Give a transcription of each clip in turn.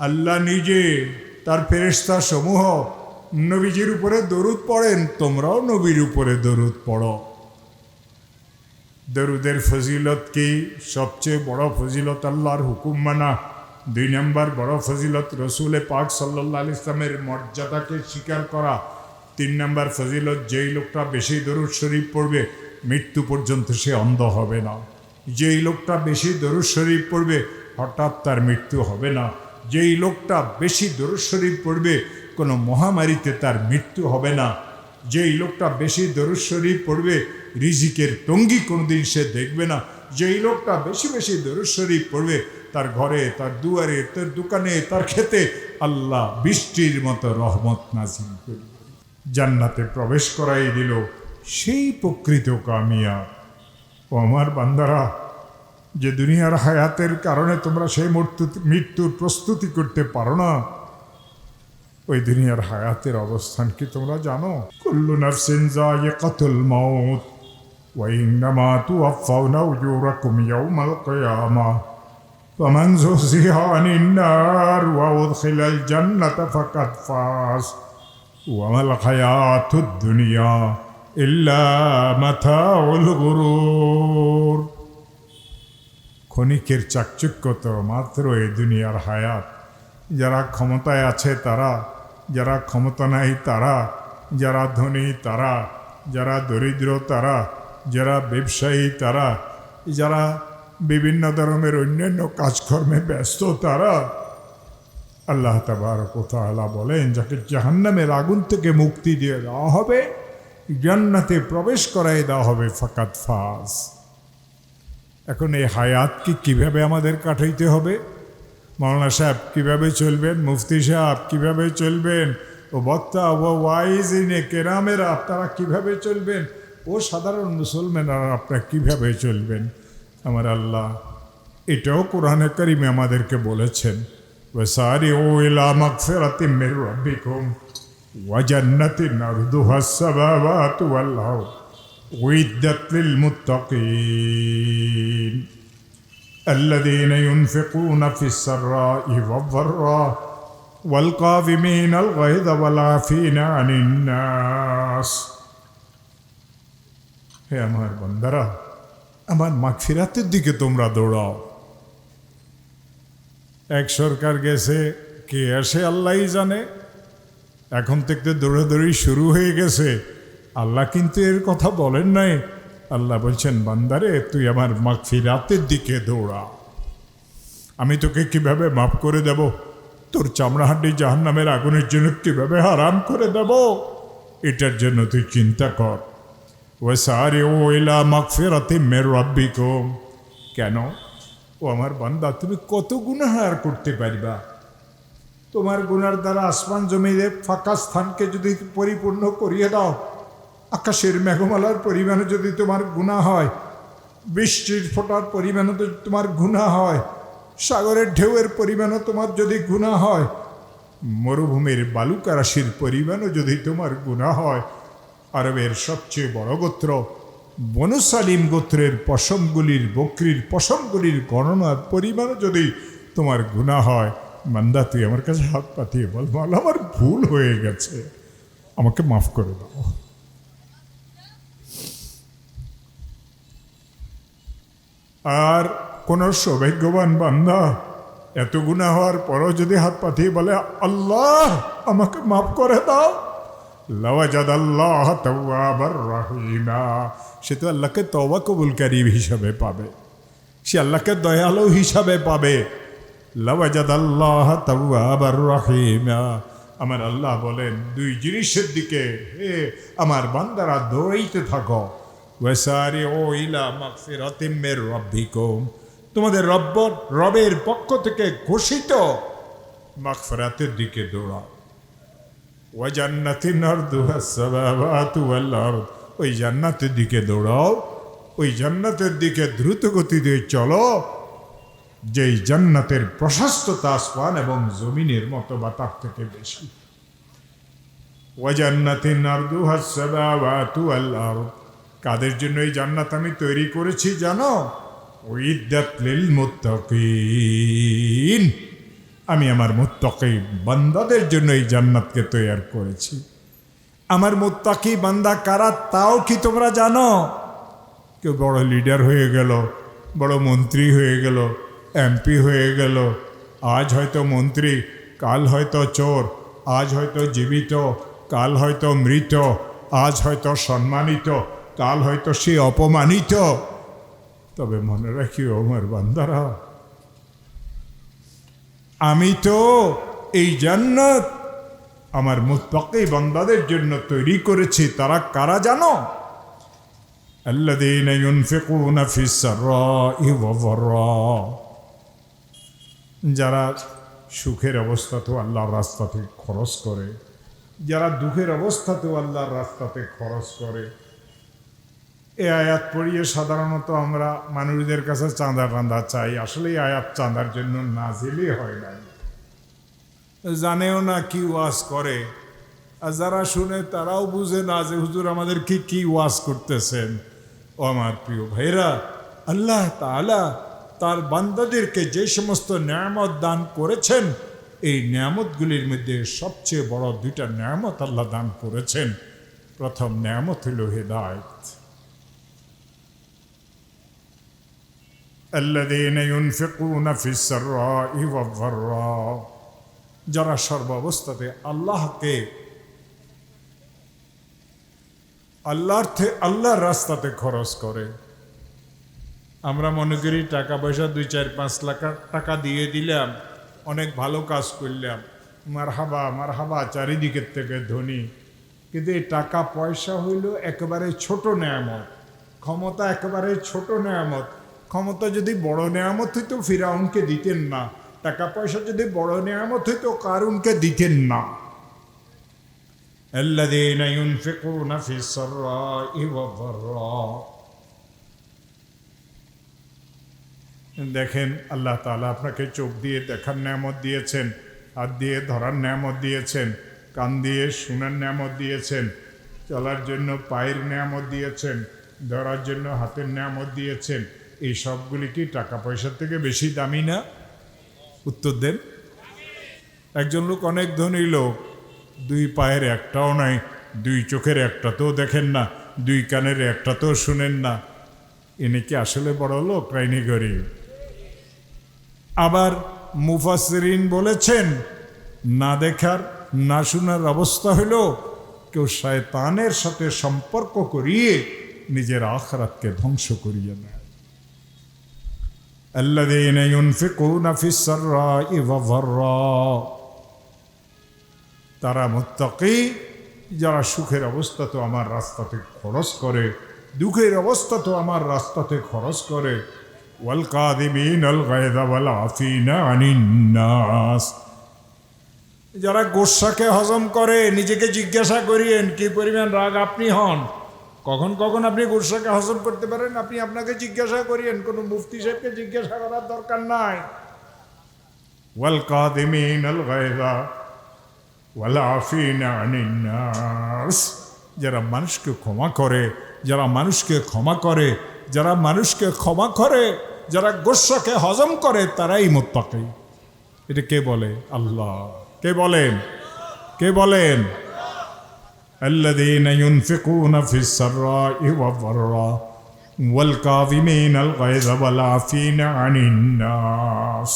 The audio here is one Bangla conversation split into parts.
আল্লাহ নিজে তার ফেরেস্তা সমূহ নবীজির উপরে দরুদ পড়েন, তোমরাও নবীর উপরে দরুদ পড়ো। দরুদের ফজিলত কি? সবচেয়ে বড় ফজিলত আল্লাহর হুকুম মানা। দুই নম্বর, বড় ফজিলত রসুলে পাক সাল্লাহ ইসলামের মর্যাদাকে স্বীকার করা। তিন নম্বর ফজিলত, যেই লোকটা বেশি দরুদ শরীফ পড়বে, মৃত্যু পর্যন্ত সে অন্ধ হবে না। যেই লোকটা বেশি দরুদ শরীফ পড়বে, হঠাৎ তার মৃত্যু হবে না। যেই লোকটা বেশি দরুদ শরীফ পড়বে, কোনো মহামারীতে তার মৃত্যু হবে না। যেই লোকটা বেশি শরীফ পড়বে, রিজিকের তঙ্গি কোনোদিন সে দেখবে না। যেই লোকটা বেশি বেশি শরীফ পড়বে, তার ঘরে, তার দুয়ারে, তার দোকানে, তার খেতে আল্লাহ বৃষ্টির মতো রহমত নাজিল করবে। জান্নাতে প্রবেশ করাই দিল সেই প্রকৃত কামিয়া ও আমার বান্দারা যে দুনিয়ার হায়াতের কারণে তোমরা সেই মৃত্যু মৃত্যুর প্রস্তুতি করতে পারো না ওই দুনিয়ার হায়াতের অবস্থান কি তোমরা জানো কুল্লু নাফসিন যায়িকাতুল মাউত ওয়া ইন্নামা তুওয়াফাউনা উজুরাকুম ইয়াওমাল কিয়ামা فمن زحزح عن النار وأدخل الجنة فقد فاز وما الحياة الدنيا إلا متاع الغرور ক্ষণিকের চাকচুক্যত মাত্র এই দুনিয়ার হায়াত। যারা ক্ষমতায় আছে তারা, যারা ক্ষমতা নাই তারা, যারা ধনী তারা, যারা দরিদ্র তারা, যারা ব্যবসায়ী তারা, যারা বিভিন্ন ধরনের অন্যান্য কাজকর্মে ব্যস্ত তারা। আল্লাহ তাবারকতালা বলেন, যাকে জাহান্নামের আগুন থেকে মুক্তি দিয়ে দেওয়া হবে, জান্নাতে প্রবেশ করাই দেওয়া হবে ফাকাত ফাস এখন এই হায়াতকে কীভাবে আমাদের কাটাইতে হবে? মৌলানা সাহেব, কীভাবে চলবেন? মুফতি সাহেব, কীভাবে চলবেন? ও বক্তা, ও ওয়াইজিনে কেরামেরা আপনারা কীভাবে চলবেন? ও সাধারণ মুসলমানরা আপনারা কীভাবে চলবেন? আমার আল্লাহ, এটাও কোরআনে করিমে আমাদেরকে বলেছেন ওসারি ও ইলা মাগফিরাতিম মির রাব্বিকুম ওয়া জান্নাতিন আরদুহা সামাওয়াতু ওয়াল আরদ উইদ্দাত লিল মুত্তাকিন الذين ينفقون في السراء والضراء والقاذمين الغيظ والعافين عن الناس হে আমার বন্দারা আমার মাগফিরাতের দিকে তোমরা দৌড়াও এক সরকার গেছে কে আসে আল্লাহই জানে এখন থেকে দৌড়াদৌড়ি শুরু হয়ে গেছে আল্লাহ কিন্তু এর কথা বলেন নাই। আল্লাহ বলছেন, বান্দারে, তুই আমার মাগফিরাতের দিকে দৌড়া। আমি তোকে কীভাবে মাফ করে দেব? তোর চামড়াহাড্ডি জাহান নামের আগুনের জন্য কীভাবে হারাম করে দেব? এটার জন্য তুই চিন্তা কর। ও সারে ও এলা মাগফিরাতে মের রব্বিকম। কেন? ও আমার বান্দা, তুমি কত গুণাহার করতে পারবা? তোমার গুণার দ্বারা আসমান জমিরে ফাঁকা স্থানকে যদি পরিপূর্ণ করিয়ে দাও আকাশের মেঘমালার পরিমাণে যদি তোমার গুণা হয়, বৃষ্টির ফোটার পরিমাণে যদি তোমার গুণা হয়, সাগরের ঢেউয়ের পরিমাণও তোমার যদি গুণা হয়, মরুভূমির বালুকা রাশির পরিমাণও যদি তোমার গুণা হয়, আরবের সবচেয়ে বড় গোত্র বনু সালিম গোত্রের পশমগুলির, বকরির পশমগুলির গণনার পরিমাণও যদি তোমার গুণা হয়, মান্দা, তুই আমার কাছে হাত পাতিয়ে বল বল আমার ভুল হয়ে গেছে। আমাকে মাফ করে দাও। আর কোন সৌভাগ্যবান বান্দা এত গুণা হওয়ার পরও যদি হাত পাতিয়ে বলে, আল্লাহ, আমাকে মাফ করে দাও। লওয়াজাদ আল্লাহ তওয়াবার রহিমা। সে তো আল্লাহকে তওবা কবুলকারী হিসাবে পাবে। সে আল্লাহকে দয়ালু হিসাবে পাবে। লওয়াজাদ আল্লাহ তওয়াবার রহিমা। আমার আল্লাহ বলেন, দুই জিনিসের দিকে, হে আমার বান্দারা, দৌড়াইতে থাকো। তোমাদের রব্ব, রবের পক্ষ থেকে ঘোষিত মাগফিরাতের দিকে জান্নাতিন আরদুহা সামাওয়াতু ওই জান্নাতের দিকে দৌড়াও, ওই জান্নাতের দিকে দ্রুত গতিতে চলো, যেই জান্নাতের প্রশস্ততা আসমান এবং জমিনের মতো বা তার থেকে বেশি। ওয়াজান্নাতিন আরদুহা সামাওয়াতু ওয়াল আরদ। কাদের জন্য এই জান্নাত আমি তৈরি করেছি জানো? উইদ্দাত লিল মুত্তাকিন। আমি আমার মুত্তাকি বান্দাদের জন্য এই জান্নাতকে তৈয়ার করেছি। আমার মুত্তাকি বান্দা কারা তাও কি তোমরা জানো? কেউ বড় লিডার হয়ে গেল, বড় মন্ত্রী হয়ে গেল, এমপি হয়ে গেল। আজ হয়তো মন্ত্রী, কাল হয়তো চোর, আজ হয়তো জীবিত, কাল হয়তো মৃত, আজ হয়তো সম্মানিত কাল হয়তো সে অপমানিত তবে মনে রাখি ওমর বান্দারা আমি তো এই জান্নাত আমার মুত্তাকি বান্দাদের জন্য তৈরি করেছি তারা কারা জানো الذين ينفقون في السراء والضراء যারা সুখের অবস্থাতেও আল্লাহর রাস্তাতে খরচ করে যারা দুঃখের অবস্থাতেও আল্লাহর রাস্তাতে খরচ করে এই আয়াত পড়িয়ে সাধারণত আমরা মানুষদের কাছে চাঁদা টান্দা চাই। আসলে আয়াত চাঁদার জন্য নাজিলই হয় না জানেও না কি ওয়াজ করে। আর যারা শুনে তারাও বুঝে না যে হুজুর আমাদের কি ওয়াজ করতেছেন। ও আমার প্রিয় ভাইরা আল্লাহ তাআলা তার বান্দাদেরকে যে সমস্ত নিয়ামত দান করেছেন, এই নিয়ামতগুলির মধ্যে সবচেয়ে বড় দুইটা নিয়ামত আল্লাহ দান করেছেন। প্রথম নিয়ামত হইল হেদায়ত। الذين ينفقون في السراء والضراء যারা সর্বাবস্থাতে আল্লাহকে আল্লাহর থে আল্লাহর রাস্তাতে খরচ করে আমরা মনে করি টাকা পয়সা দুই চার পাঁচ লাখ টাকা দিয়ে দিলাম অনেক ভালো কাজ করলাম মারহাবা মারহাবা চারিদিকের থেকে ধনী কিন্তু এই টাকা পয়সা হইল একেবারে ছোট নেয়ামত ক্ষমতা একেবারে ছোট নেয়ামত ক্ষমতা যদি বড় নেয়ামত হইতো ফিরাউনকে দিতেন না টাকা পয়সা যদি বড় নেয়ামত হইতো কারুনকে দিতেন না الذين ينفقون في السراء والضراء দেখেন আল্লাহ তাআলা আপনাকে চোখ দিয়ে দেখার নিয়ামত দিয়েছেন হাত দিয়ে ধরার নিয়ামত দিয়েছেন কান দিয়ে শোনার নিয়ামত দিয়েছেন চলার জন্য পায়ের নিয়ামত দিয়েছেন ধরার জন্য হাতের নিয়ামত দিয়েছেন এই সবগুলি কি টাকা পয়সার থেকে বেশি দামি না। উত্তর দেন, একজন লোক অনেক ধনী লোক, দুই পায়ের একটাও নাই, দুই চোখের একটাতেও দেখেন না, দুই কানের একটাতেও শুনেন না। ইনি কি আসলে বড় লোক, রাইনি গরিব। আবার মুফাসরিন বলেছেন, না দেখার, না শোনার অবস্থা হলো, কেউ শয়তানের সাথে সম্পর্ক করিয়ে নিজের আখরাতকে ধ্বংস করিয়ে নেয় الذين ينفقون في السراء والضراء তারা মুত্তাকি যারা সুখের অবস্থা তো আমার রাস্তাতে খরচ করে দুঃখের অবস্থা তো আমার রাস্তাতে খরচ করে ওয়াল কাদিমিন আল গায়দা ওয়াল আফিনা আনিন নাস যারা গোসাকে হজম করে নিজেকে জিজ্ঞাসা করিয়েন কি পরিমাণ রাগ আপনি হন কখন কখন আপনি গোসাকে হজম করতে পারেন? আপনি আপনাকে জিজ্ঞাসা করিয়েন, কোনো মুফতি সাহেবকে জিজ্ঞাসা করার দরকার নাই। ওয়াল কাদিমিন আল গায়দা ওয়ালাফিনা আনিন নাস যারা মানুষকে ক্ষমা করে, যারা মানুষকে ক্ষমা করে, যারা মানুষকে ক্ষমা করে, যারা গোস্বাকে হজম করে, তারাই মোত্তাকি। এটা কে বলে? আল্লাহ। কে বলেন? কে বলেন? الذين ينفقون في السراء والضراء والكاظمين الغيظ والعافين عن الناس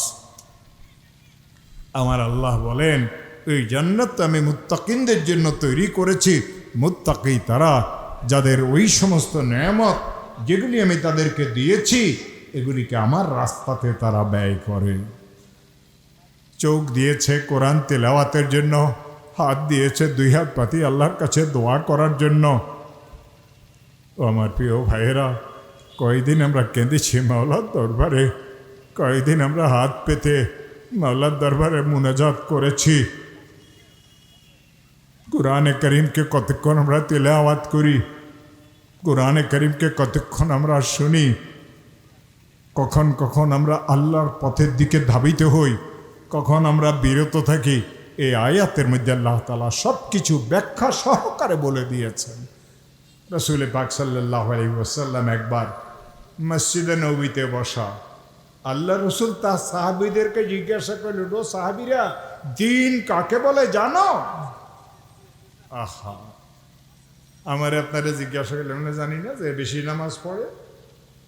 আমার আল্লাহ বলেন এই জান্নাত আমি মুত্তাকিনদের জন্য তৈরি করেছি মুত্তাকি তারা যাদের ওই সমস্ত নিয়ামত যেগুলি আমি তাদেরকে দিয়েছি এগুলিকে আমার রাস্তাতে তারা ব্যয় করে চোখ দিয়েছে কোরআন তেলাওয়াতের জন্য হাত দিয়েছে দুই হাত পাতি আল্লাহর কাছে দোয়া করার জন্য। ও আমার প্রিয় ভাইয়েরা কয়েকদিন আমরা কেঁদেছি মাওলার দরবারে? কয়েকদিন আমরা হাত পেতে মাওলার দরবারে মুনাজাত করেছি? কোরআনে করিমকে কতক্ষণ আমরা তেলাওয়াত করি? কোরআনে করিমকে কতক্ষণ আমরা শুনি? কখন কখন আমরা আল্লাহর পথের দিকে ধাবিত হই? কখন আমরা বিরত থাকি? এই আয়াতের মধ্যে আল্লাহ তালা সব কিছু ব্যাখ্যা সহকারে বলে দিয়েছেন। রসুল পাক সাল্লাহ আলী একবার মসজিদে নবীতে বসা, আল্লাহ রসুল তার সাহাবিদেরকে জিজ্ঞাসা করলেন, ও সাহাবিরা, দিন কাকে বলে জানো? আহা, আমার আপনারা জিজ্ঞাসা করলে আমরা জানি না, যে বেশি নামাজ পড়ে,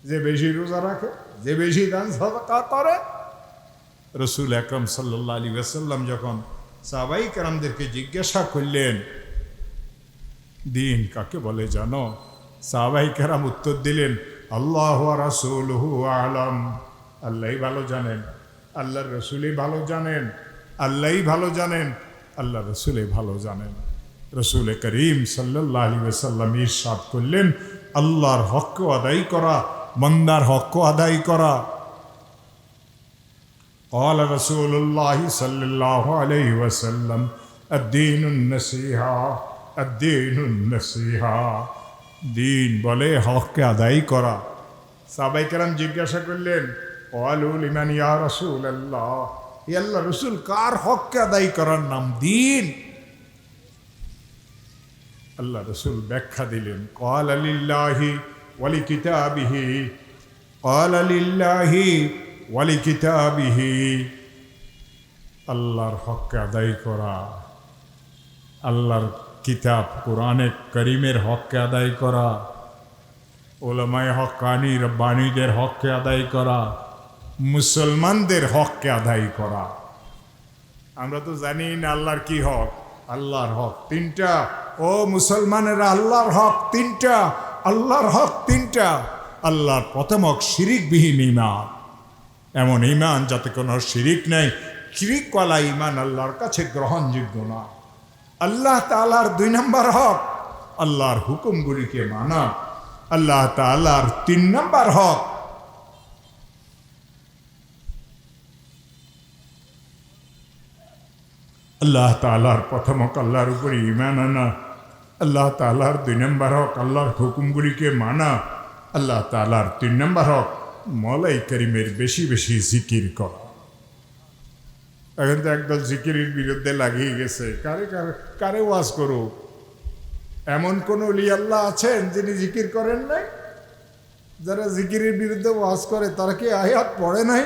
যে বেশি রোজা রাখে, যে বেশি দান সদকা করে? রসুল আকরম সাল্লাহ আলী ওয়াসাল্লাম যখন সাবাই কারামদেরকে জিজ্ঞাসা করলেন, দিন কাকে বলে জানো? সাহাবাই কারাম উত্তর দিলেন, আল্লাহ রাসুল আলম। আল্লাহ ভালো জানেন আল্লাহ রসুলই ভালো জানেন, আল্লাহই ভালো জানেন আল্লাহ রসুলে ভালো জানেন। রসুল করিম সাল্লাহ আলী ইরশাদ করলেন, আল্লাহর হক আদায় করা মন্দার হক আদায় করা। قال رسول الله صلى الله عليه وسلم الدين النصيحة الدين النصيحة দিন বলে হককে আদায় করা সাবাই কেরাম জিজ্ঞাসা করলেন ওয়ালুল ইমান ইয়া রসুল আল্লাহ আল্লাহ রসুল কার হককে আদায় করার নাম দিন আল্লাহ রসুল ব্যাখ্যা দিলেন কল আলিল্লাহি ওয়ালি কিতাবিহি কল আলিল্লাহি ওয়ালি কিতাবিহি আল্লাহর হককে আদায় করা, আল্লাহর কিতাব কোরআনে করিমের হককে আদায় করা, ওলামায় হকানি রব্বানীদের হককে আদায় করা, মুসলমানদের হককে আদায় করা। আমরা তো জানি না আল্লাহর কি হক, আল্লাহর হক তিনটা। ও মুসলমানেরা, আল্লাহর হক তিনটা, আল্লাহর হক তিনটা। আল্লাহর প্রথম হক শিরিকবিহীন ইমান এমন ইমান যাতে কোনো শিরিক নেই। শিরিকওয়ালা ইমান আল্লাহর কাছে গ্রহণযোগ্য না। আল্লাহ তালার দুই নম্বর হক, আল্লাহর হুকুমগুলিকে মানা। আল্লাহ তালার তিন নম্বর হক। আল্লাহ তালার প্রথম হক আল্লাহর উপরে ইমান আনা। আল্লাহ তালার দুই নম্বর হক আল্লাহর হুকুমগুলিকে মানা। আল্লাহ তালার তিন নম্বর হক মলাই করিমের বেশি বেশি জিকির করা। এখন তো একদল জিকিরের বিরুদ্ধে লাগিয়ে গেছে। কারে কারে কারে ওয়াজ করুক? এমন কোন আল্লাহ আছেন যিনি জিকির করেন নাই? যারা জিকিরের বিরুদ্ধে ওয়াজ করে, তারা কি আয়াত পড়ে নাই?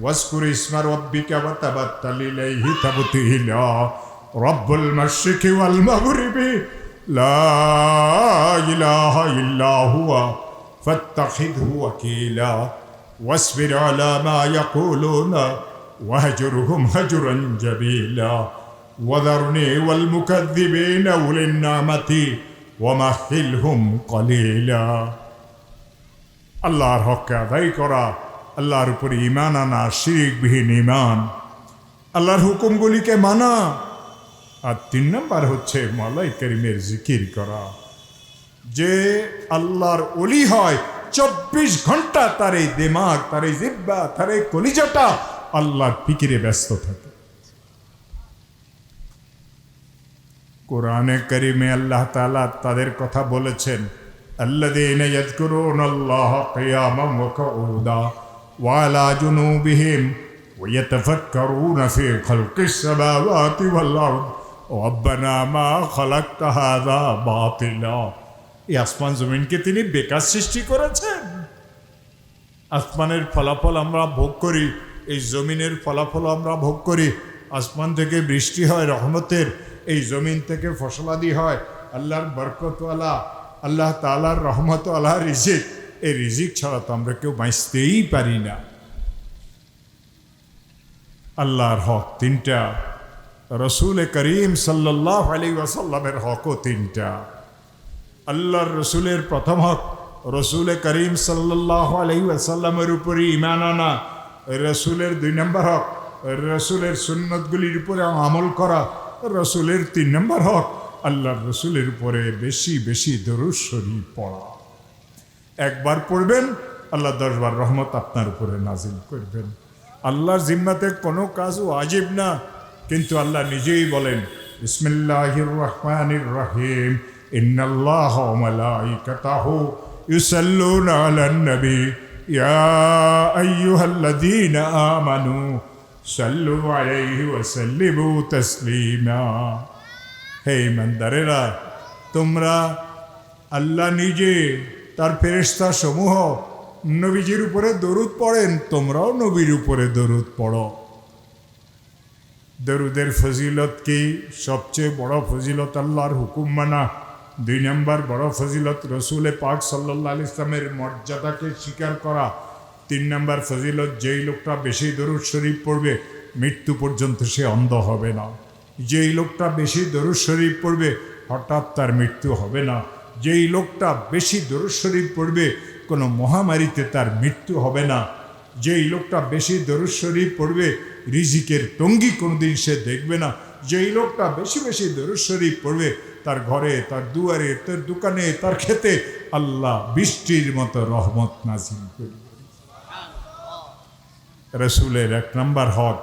ওয়াজকুর ইসমার রব্বিকা ওয়া তাবাত্তাল ইলাইহি তাবতিলা। রব্বুল মাশরিকি ওয়াল মাগরিবি। লা ইলাহা ইল্লা হুয়া। ফাত্তাখিযহু ওয়াকিলা واصبر على ما يقولون واهجرهم هجرا جميلا وذرني والمكذبين أولي النعمة ومهلهم قليلا আল্লাহর হককে আদায় করা আল্লাহর উপরে ইমান আনা শিরিকবিহীন ইমান আল্লাহর হুকুমগুলিকে মানা আর তিন নম্বর হচ্ছে মালাই করিমের জিকির করা যে আল্লাহর অলি হয় চব্বিশ ঘন্টা তার এই দিমাগ তার এই জিব্বা তার এই কলিজাটা আল্লাহর ফিকিরে ব্যস্ত থাকে কোরআনে করিমে আল্লাহ তালা তাদের কথা বলেছেন الذين يذكرون الله قياما وقعودا وعلى جنوبهم ويتفكرون في خلق السماوات والأرض ربنا ما خلقت هذا باطلا এই আসমান জমিনকে তিনি বেকার সৃষ্টি করেছেন। আসমানের ফলাফল আমরা ভোগ করি, এই জমিনের ফলাফল আমরা ভোগ করি। আসমান থেকে বৃষ্টি হয়, রহমতের। এই জমিন থেকে ফসলাদি হয়। আল্লাহর বরকতওয়ালা, আল্লাহ তালার রহমত আল্লাহ রিজিক। এই রিজিক ছাড়া তো আমরা কেউ বাঁচতেই পারি না। আল্লাহর হক তিনটা, রসুল করিম সাল্লাহ আলী ওয়াসাল্লামের হকও তিনটা। আল্লাহর রসুলের প্রথম হক, রসুল করিম আসাল্লামের উপরে ইমান আনা, রসুলের দুই নম্বর হক, রসুলের সুন্নতগুলির উপরে আমল করা, রসুলের তিন নম্বর হক, আল্লাহর রসুলের উপরে বেশি বেশি দরুদ পড়া। একবার পড়বেন, আল্লাহ দশবার রহমত আপনার উপরে নাজিল করবেন। আল্লাহর জিম্মাতে কোনো কাজও আজীব না, কিন্তু আল্লাহ নিজেই বলেন, বিসমিল্লাহির রহমানির রহিম إن الله وملائكته يصلون على النبي يا أيها الذين آمنوا صلوا عليه وسلموا تسليما হে ইমানদারেরা তোমরা আল্লাহ নিজে তার ফেরেস্তা সমূহ নবীজির উপরে দরুদ পড়েন তোমরাও নবীর উপরে দরুদ পড়ো দরুদের ফজিলত কি সবচেয়ে বড় ফজিলত আল্লাহর হুকুম মানা দুই নম্বর, বড় ফজিলত রসুলে পাক সাল্লাহ ইসলামের মর্যাদাকে স্বীকার করা। তিন নম্বর ফজিলত, যেই লোকটা বেশি দরুদ শরীফ পড়বে, মৃত্যু পর্যন্ত সে অন্ধ হবে না। যেই লোকটা বেশি দরুদ শরীফ পড়বে, হঠাৎ তার মৃত্যু হবে না। যেই লোকটা বেশি দরুদ শরীফ পড়বে, কোনো মহামারীতে তার মৃত্যু হবে না। যেই লোকটা বেশি দরুদ শরীফ পড়বে, রিজিকের তঙ্গি কোনোদিন সে দেখবে না। যেই লোকটা বেশি বেশি দরুদ শরীফ পড়বে তার ঘরে, তার দুয়ারে, তার দোকানে, তার খেতে আল্লাহ বৃষ্টির মতো রহমত নাজিল করবে রসুলের এক নম্বর হক,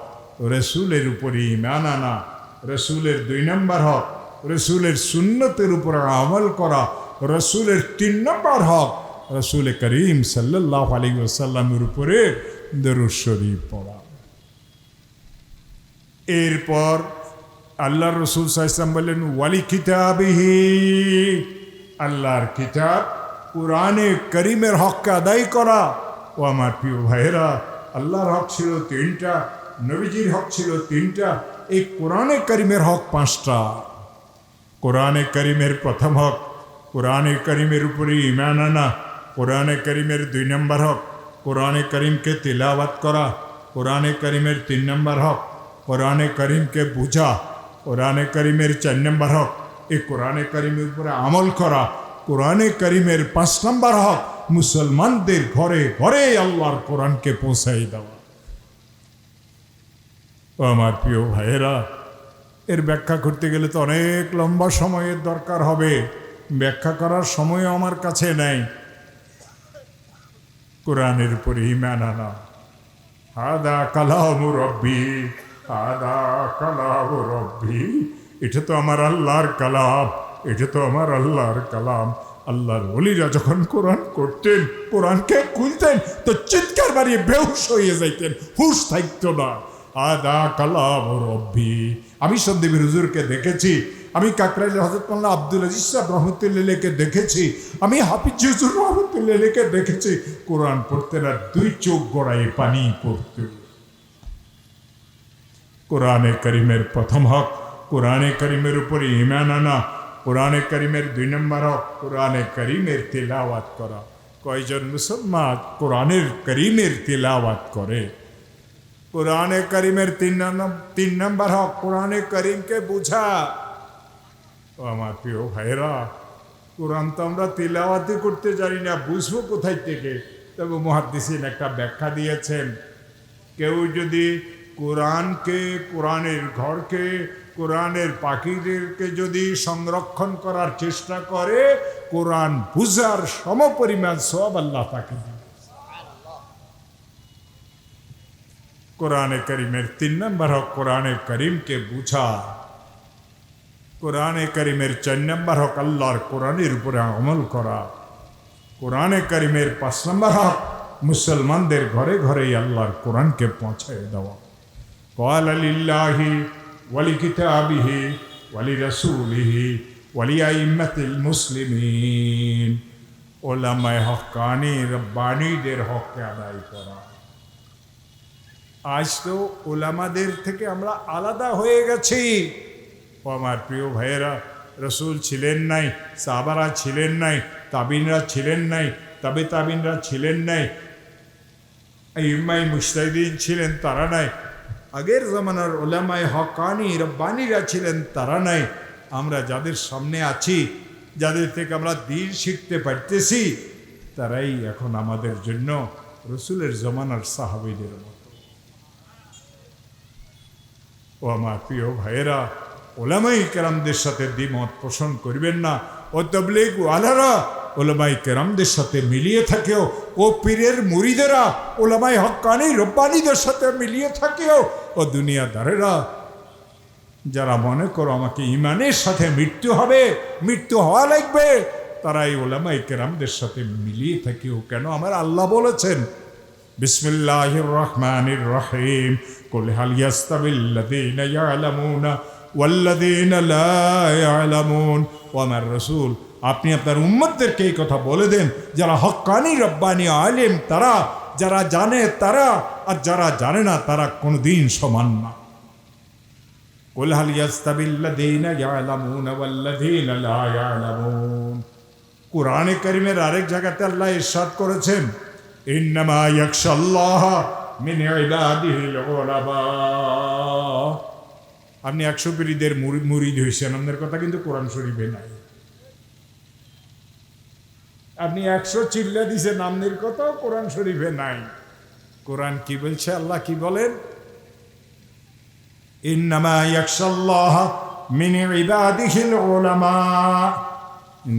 রসুলের উপরে ইমান আনা, রসুলের দুই নম্বর হক, রসুলের সুন্নতের উপর আমল করা, রসুলের তিন নম্বর হক, রসুল করিম সাল্লাহ আলী ওসাল্লামের উপরে দরুদ পড়া। এরপর আল্লাহ রসুল সাহসাম বললেন, ওয়ালি কিতাবিহি আল্লাহর কিতাব কোরআনে করিমের হককে আদায় করা। ও আমার প্রিয় ভাইয়েরা, আল্লাহর হক ছিল তিনটা, নবীজির হক ছিল তিনটা, এই কোরআনে করিমের হক পাঁচটা। কোরআনে করিমের প্রথম হক, কোরআনে করিমের উপরে ইমান আনা। কোরআনে করিমের দুই নম্বর হক, কোরআনে করিমকে তিলাওয়াত করা। কোরআনে করিমের তিন নম্বর হক, কোরআনে করিমকে বুঝা। কোরআনে করিমের চার নম্বর হক। এই কোরআনে করিমের উপরে আমল করা, কোরআনে করিমের পাঁচ নম্বর হক, মুসলমানদের ঘরে ঘরে আল্লাহর কোরআনকে পৌঁছাই দেওয়া। আমার প্রিয় ভাইয়েরা, এর ব্যাখ্যা করতে গেলে তো অনেক লম্বা সময়ের দরকার হবে। ব্যাখ্যা করার সময় আমার কাছে নেই। কোরআনের উপরে ইমান আনা। হাদা কালাম রব্বি। হাদা কালাম রব্বি। এটা তো আমার আল্লাহর কালাম, এটা তো আমার আল্লাহর কালাম। আল্লাহর অলিরা যখন কোরআন করতেন, কোরআনকে খুলতেন, তো চিৎকার বাড়িয়ে বেহুশ হয়ে যাইতেন, হুশ থাকতো না। আদা কালাম রব্বি। আমি সন্দীপের হুজুরকে দেখেছি, আমি কাকরাইল হজরত মোল্লা আব্দুল আজিজ সাহেব রহমতুল্লাহকে দেখেছি, আমি হাফিজ হুজুর রহমতুল্লাহকে দেখেছি। কোরআন পড়তেন আর দুই চোখ গড়ায় পানি পড়তে। কোরআনে করিমের প্রথম হক, কোরআনে করিমের উপরে ইমান আনা, কোরআনে করিমের দুই নম্বর হক, কোরআনে করিমের তেলাওয়াত করা। কয়জন মুসলমান কোরআনের করিমের তেলাওয়াত করে? কোরআনে করিমের তিন নম্বর তিন নম্বর হক, কোরআনে করিমকে বুঝা। ও আমার প্রিয় ভাইরা কোরআন তো আমরা তেলাওয়াতি করতে জানি না, বুঝব কোথায় থেকে? তবে মহাদিসিন একটা ব্যাখ্যা দিয়েছেন, কেউ যদি কোরআনকে, কোরআনের ঘরকে, কোরআনের পাখিদেরকে যদি সংরক্ষণ করার চেষ্টা করে, কোরআন বুঝার সমপরিমাণ সব আল্লাহ তাকে কোরআনে করিমের তিন নম্বর হক, কোরআনে করিমকে বুঝা। কোরআনে করিমের চার নম্বর হক, আল্লাহর কোরআনের উপরে আমল করা। কোরআনে করিমের পাঁচ নম্বর হক, মুসলমানদের ঘরে ঘরেই আল্লাহর কোরআনকে পৌঁছায় দেওয়া। কিতাবিহি ওয়ালি রসুলিহি ওয়ালি আইম্মাতিল মুসলিমিন ওলামায় হকানি রব্বানিদের হককে আদায় করা আজ তো ওলামাদের থেকে আমরা আলাদা হয়ে গেছি ও আমার প্রিয় ভাইয়েরা রসুল ছিলেন নাই সাহাবারা ছিলেন নাই তাবিনরা ছিলেন নাই তবে তাবিনরা ছিলেন নাই ইমাই মুস্তাহিদিন ছিলেন তারা নাই আগের জমানার ওলামায় হকানি রব্বানিরা ছিলেন তারা নাই। আমরা যাদের সামনে আছি, যাদের থেকে আমরা দিন শিখতে পারতেছি, তারাই এখন আমাদের জন্য রসুলের জমানার সাহাবিদের মতো। ও আমার প্রিয় ভাইয়েরা ওলামাই কেরামদের সাথে দ্বিমত পোষণ করবেন না। ও তবলিগ ওয়ালারা ওলামাই কেরামদের সাথে মিলিয়ে থাকেও, ও পীরের মুড়িদেরা ওলামাই হকানি রব্বানিদের সাথে মিলিয়ে থাকেও, ও দুনিয়াদারেরা, যারা মনে করো আমাকে ইমানের সাথে মৃত্যু হবে, মৃত্যু হওয়া লাগবে, তারা এই ওলামাই কেরামদের সাথে মিলিয়ে থাকেও কেন আমার আল্লাহ বলেছেন? বিসমিল্লাহ রহমানির রহিম। কোলহাল ওয়াল্লাদিন লা আমার রসুল আপনি আপনার উম্মতদেরকে এই কথা বলে দেন, যারা হকানি রব্বানি আলেম তারা, যারা জানে তারা, আর যারা জানে না তারা কোনো দিন সমান না। কোরআনে করিমের আরেক জায়গাতে আল্লাহ ইরশাদ করেছেন আপনি একশো পিড়িদের মুরিদ হয়েছেন আপনার কথা কিন্তু কোরআন শরীফে নাই। আপনি একশো চিল্লা দিছে আমনের কথাও কোরআন শরীফে নাই। কোরআন কি বলছে? আল্লাহ কি বলেন?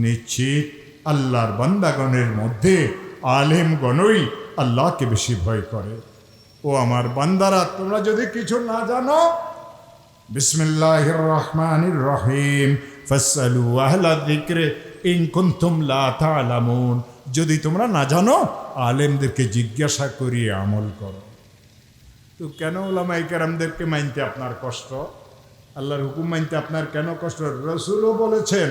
নিশ্চিত আল্লাহর বান্দাগণের মধ্যে আলেম গণই আল্লাহকে বেশি ভয় করে। ও আমার বান্দারা, তোমরা যদি কিছু না জানো, বিসমিল্লাহির রহমানির রহিম, ফাসআলু আহলা যিকরে ইন কুনতুম লা তা'লামুন। যদি তোমরা না জানো, আলেমদেরকে জিজ্ঞাসা করিয়ে আমল করো। তো কেন ওলামাই কেরামদেরকে মানতে আপনার কষ্ট? আল্লাহর হুকুম মানতে আপনার কেন কষ্ট? রসুলও বলেছেন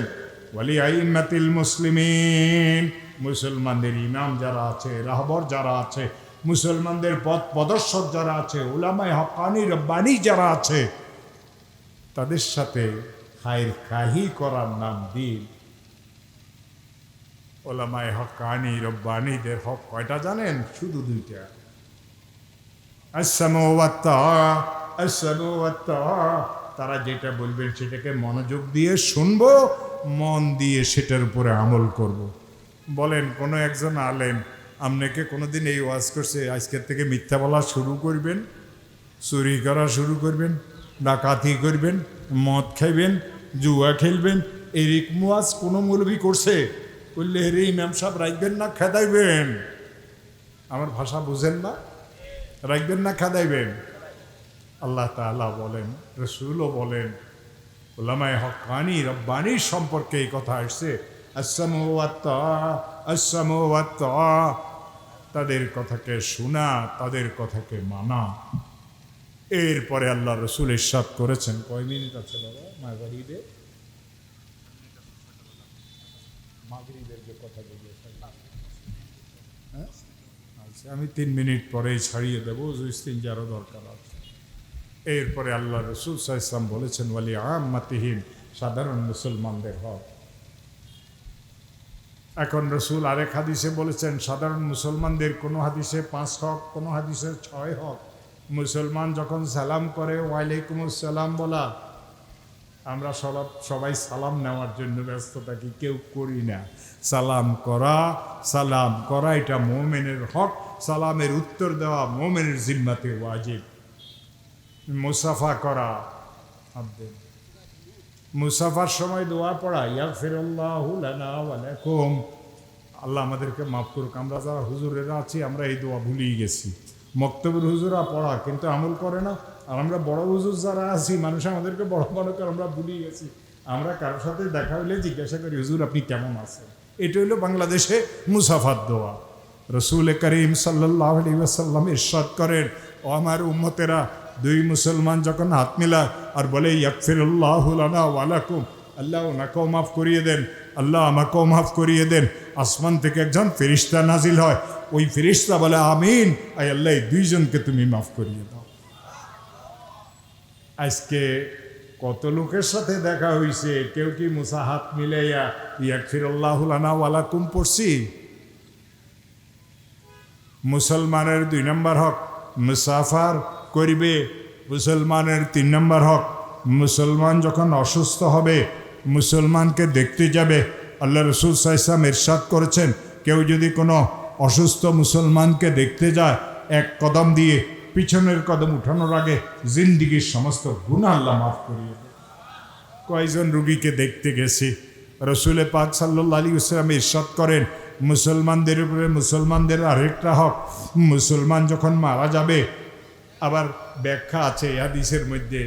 মুসলিমিন। মুসলমানদের ইমাম যারা আছে, রাহবর যারা আছে, মুসলমানদের পথ প্রদর্শক যারা আছে ওলামায় হকানি রব্বানি যারা আছে, তাদের সাথে খায়ের কাহি করার নাম দিন। ওলামায় হকানি রব্বানিদের হক, কয়টা জানেন? শুধু দুইটা। তারা যেটা বলবেন সেটাকে মনোযোগ দিয়ে শুনব, মন দিয়ে সেটার উপরে আমল করব। বলেন, কোনো একজন আলেম আপনাকে কোনোদিন এই ওয়াজ করছে, আজকের থেকে মিথ্যা বলা শুরু করবেন, চুরি করা শুরু করবেন, ডাকাতি করবেন, মদ খাইবেন, জুয়া খেলবেন, এরিক মুয়াজ কোনো মৌলবি করছে? করলে হেরে ইমাম সাহেব, রাখবেন না, খেদাইবেন। আমার ভাষা বুঝেন না? রাখবেন না, খাদাইবেন। আল্লাহ তাআলা বলেন, রসুলও বলেন ওলামায় হকানি রব্বানির সম্পর্কে এই কথা আসছে। তাদের কথাকে শোনা, তাদের কথাকে মানা। এরপরে আল্লাহ রসুল ইরশাদ করেছেন। কয় মিনিট আছে বাবা? মাগরিবে? মাগরিবের যে কথা বলি হ্যাঁ? আচ্ছা আমি তিন মিনিট পরেই ছাড়িয়ে দেবো ইস্তিনজারও দরকার আছে। এরপরে আল্লাহ রসুল সাইসলাম বলেছেন ওয়ালি আম্মাতিহীন সাধারণ মুসলমানদের হক। এখন রসুল আরেক হাদিসে বলেছেন সাধারণ মুসলমানদের কোনো হাদিসে পাঁচ হক কোনো হাদিসে ছয় হক। মুসলমান যখন সালাম করে ওয়ালাইকুম সালাম বলা আমরা সব সবাই সালাম নেওয়ার জন্য ব্যস্ত থাকি, কেউ করি না। সালাম করা সালাম করা, এটা মোমেনের হক। সালামের উত্তর দেওয়া মোমেনের জিম্মাতে ওয়াজিব। মুসাফা করা আব্দুল মুসাফার সময় দোয়া পড়া ইয়া ফিরল্লাহ আলাইকুম আল্লাহ আমাদেরকে মাফ করুক, আমরা যারা হুজুরেরা আছি, আমরা এই দোয়া ভুলিয়ে গেছি। মক্তবের হুজুরা পড়া, কিন্তু আমল করে না। আর আমরা বড় হুজুর যারা আছি, মানুষ আমাদেরকে বড় বড় করে, আমরা ভুলিয়ে গেছি। আমরা কারোর সাথে দেখা হলে জিজ্ঞাসা করি, হুজুর, আপনি কেমন আছেন? এটা হলো বাংলাদেশে মুসাফাত দোয়া। রসুল করিম সাল্লাহ আলী ওয়াসাল্লাম ইরশাদ করেন, ও আমার উম্মতেরা, দুই মুসলমান যখন হাত মিলা আর বলে ইয়াকফিরুল্লাহ লানা ওয়ালাকুম আল্লাহ ওনাকেও মাফ করিয়ে দেন, আল্লাহ আমাকেও মাফ করিয়ে দেন। আসমান থেকে একজন ফেরিস্তা নাজিল হয়। ওই ফেরিস্তা বলে, আমিন। আই আল্লাহ দুইজনকে তুমি মাফ করিয়ে দাও। আজকে কত লোকের সাথে দেখা হয়েছে কেউ কি মুসা হাত মিলাইয়া ইয়াকফিরুল্লাহ লানা ওয়ালাকুম পড়ছি? মুসলমানের দুই নম্বর হক মুসাফার করিবে, মুসলমানের তিন নম্বর হক মুসলমান যখন অসুস্থ হবে, মুসলমানকে দেখতে যাবে। আল্লাহ রসুল সাইসাম এরশাদ করেছেন, কেউ যদি কোনো অসুস্থ মুসলমানকে দেখতে যায়, এক কদম দিয়ে পিছনের কদম উঠানোর আগে জিন্দিগির সমস্ত গুণ আল্লাহ মাফ করিয়ে দেয় কয়জন রুগীকে দেখতে গেছি? রসুলে পাক সাল্লাহ আলী ইসলাম ইরশাদ করেন, মুসলমানদের উপরে মুসলমানদের আরেকটা হক, মুসলমান যখন মারা যাবে, আবার ব্যাখ্যা আছে হাদিসের মধ্যে,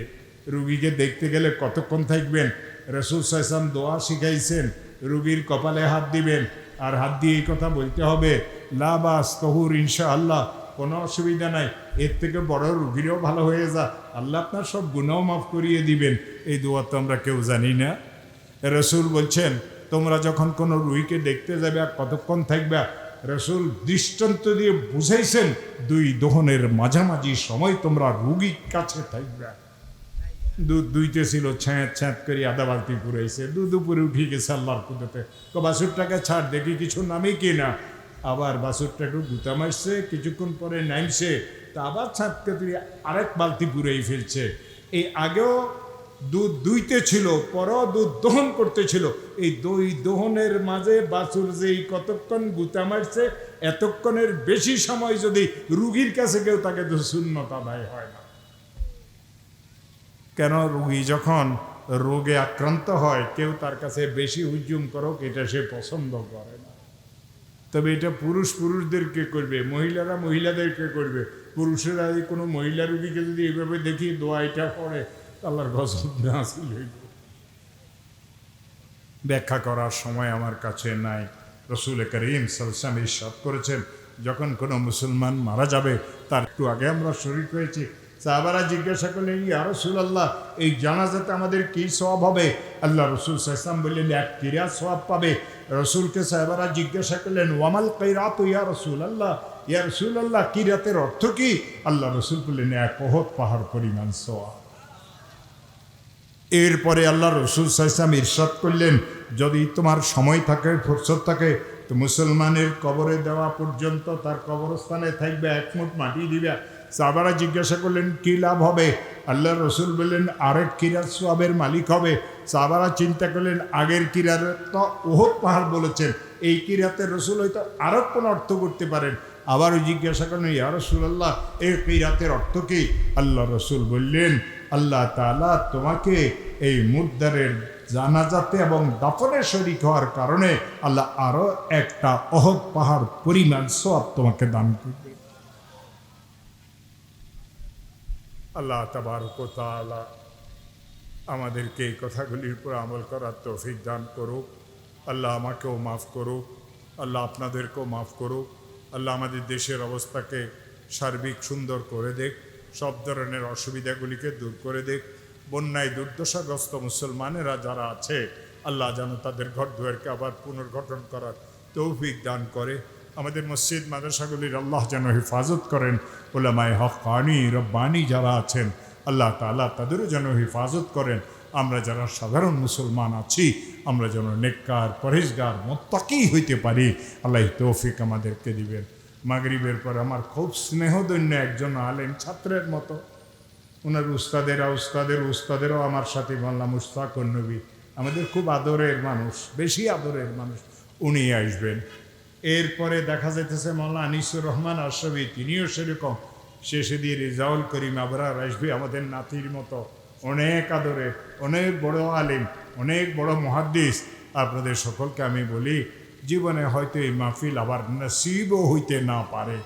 রুগীকে দেখতে গেলে কতক্ষণ থাকবেন? রসুল সাইসাম দোয়া শিখাইছেন, রুগীর কপালে হাত দিবেন, আর হাত দিয়ে এই কথা বলতে হবে লাবাস তহুর ইনশা আল্লাহ কোনো অসুবিধা নাই। এর থেকে বড় রুগীরও ভালো হয়ে যা আল্লাহ আপনার সব গুণাও মাফ করিয়ে দিবেন। এই দোয়া তো আমরা কেউ জানি না। রসুল বলছেন, তোমরা যখন কোনো রুইকে দেখতে যাবে আর কতক্ষণ থাকবে, রসুল দৃষ্টান্ত দিয়ে বুঝাইছেন, দুই দোহনের মাঝামাঝি সময় তোমরা রুগীর কাছে থাকবে। দুধ দুইতে ছিল, ছ্যাঁত ছ্যাঁত করে আদা বালতি পুরাইছে। দুধ উপরে উঠে গেছে আল্লাহর কুদতে তো বাসুরটাকে ছাড়, দেখি কিছু নামে কি না? আবার বাসুরটা একটু গুতা মারছে, কিছুক্ষণ পরে নামছে, তা আবার ছাদকে তুই আরেক বালতি পুরাই ফেলছে। এই আগেও দুধ দুইতে ছিল, পরও দুধ দহন করতেছিল এই দই দহনের মাঝে বাছুর যে কতক্ষণ গুতা মারছে, এতক্ষণের বেশি সময় যদি রুগীর কাছে কেউ তাকে তো শূন্যত আদায় হয় না। কেন রুগী যখন রোগে আক্রান্ত হয়, কেউ তার কাছে বেশি হুজুম করুক, এটা সে পছন্দ করে না। তবে এটা পুরুষ পুরুষদেরকে করবে? মহিলারা মহিলাদেরকে করবে? পুরুষেরা যদি কোনো মহিলা রুগীকে যদি এইভাবে দেখি, দোয়া এটা করে, আল্লাহর গজব নাসিল ব্যাখ্যা করার সময় আমার কাছে নাই। রসুল করিম সালসাম ইসাদ করেছেন, যখন কোনো মুসলমান মারা যাবে, তার একটু আগে আমরা শরীর হয়েছি সাহাবারা জিজ্ঞাসা করলেন, ইয়া রসুল আল্লাহ এই জানাজাতে আমাদের কি সব হবে? আল্লাহ রসুল সাহসাম বললেন, এক কিরা সব পাবে। রসুলকে সাহেবারা জিজ্ঞাসা করলেন, ওয়ামাল কৈরাত ইয়া রসুল আল্লাহ ইয়া রসুল আল্লাহ কিরাতের অর্থ কি? আল্লাহ রসুল বললেন, এক বহুত পাহাড় পরিমাণ সোয়া এরপরে আল্লাহ রসুল সাইসাম ইরশাদ করলেন, যদি তোমার সময় থাকে, ফুরসত থাকে, তো মুসলমানের কবরে দেওয়া পর্যন্ত তার কবরস্থানে থাকবে, এক মুঠ মাটি দিবে। সাবারা জিজ্ঞাসা করলেন, কি লাভ হবে? আল্লাহ রসুল বললেন, আরেক কিরাত সোয়াবের মালিক হবে। সাবারা চিন্তা করলেন, আগের কিরার তো ওহত পাহাড় বলেছেন, এই কিরাতের রসুল হয়তো আরও কোনো অর্থ করতে পারেন। আবারও জিজ্ঞাসা করলেন, ইয়া রসুল্লাহ এই কিরাতের অর্থ কি? আল্লাহ রসুল বললেন, আল্লাহ তালা তোমাকে এই মুদ্দারের জানাজাতে এবং দাফনে শরিক হওয়ার কারণে আল্লাহ আরও একটা অহদ পাহাড়, পরিমাণ সব তোমাকে দান করবে আল্লাহ তালা আমাদেরকে এই কথাগুলির উপর আমল করার তৌফিক দান করুক। আল্লাহ আমাকেও মাফ করুক। আল্লাহ আপনাদেরকেও মাফ করুক। আল্লাহ আমাদের দেশের অবস্থাকে সার্বিক সুন্দর করে দেখ, সব ধরনের অসুবিধাগুলিকে দূর করে দেখ। বন্যায় দুর্দশাগ্রস্ত মুসলমানেরা যারা আছে, আল্লাহ যেন তাদের ঘর দুয়ারকে আবার পুনর্গঠন করার তৌফিক দান করে। আমাদের মসজিদ, মাদ্রাসাগুলির আল্লাহ যেন হেফাজত করেন। ওলামায় হকানি রব্বানি যারা আছেন, আল্লাহ তালা তাদেরও যেন হেফাজত করেন। আমরা যারা সাধারণ মুসলমান আছি, আমরা যেন নেককার পরেশগার মোত্তাকি হইতে পারি। আল্লাহ তৌফিক আমাদেরকে দিবেন। মাগরিবের পর আমার খুব স্নেহদন্য একজন আলেন ছাত্রের মতো। ওনার উস্তাদেরা, উস্তাদের, উস্তাদেরও আমার সাথে বললাম উস্তাক নবী আমাদের খুব আদরের মানুষ, বেশি আদরের মানুষ, উনি আসবেন। এরপরে দেখা যাইতেছে মোল্লা আনিসুর রহমান আশরফি, তিনিও সেরকম। শেষে দিয়ে রেজাউল করিম আবরার আসবে আমাদের নাতির মতো। অনেক আদরে, অনেক বড় আলিম, অনেক বড় মহাদ্দিস। আপনাদের সকলকে আমি বলি, জীবনে হয়তো এই মাহফিল আবার নসিবও হইতে না পারে।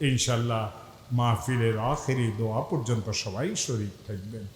ইনশাল্লাহ মাহফিলের আখেরি দোয়া পর্যন্ত সবাই শরীর থাকবেন।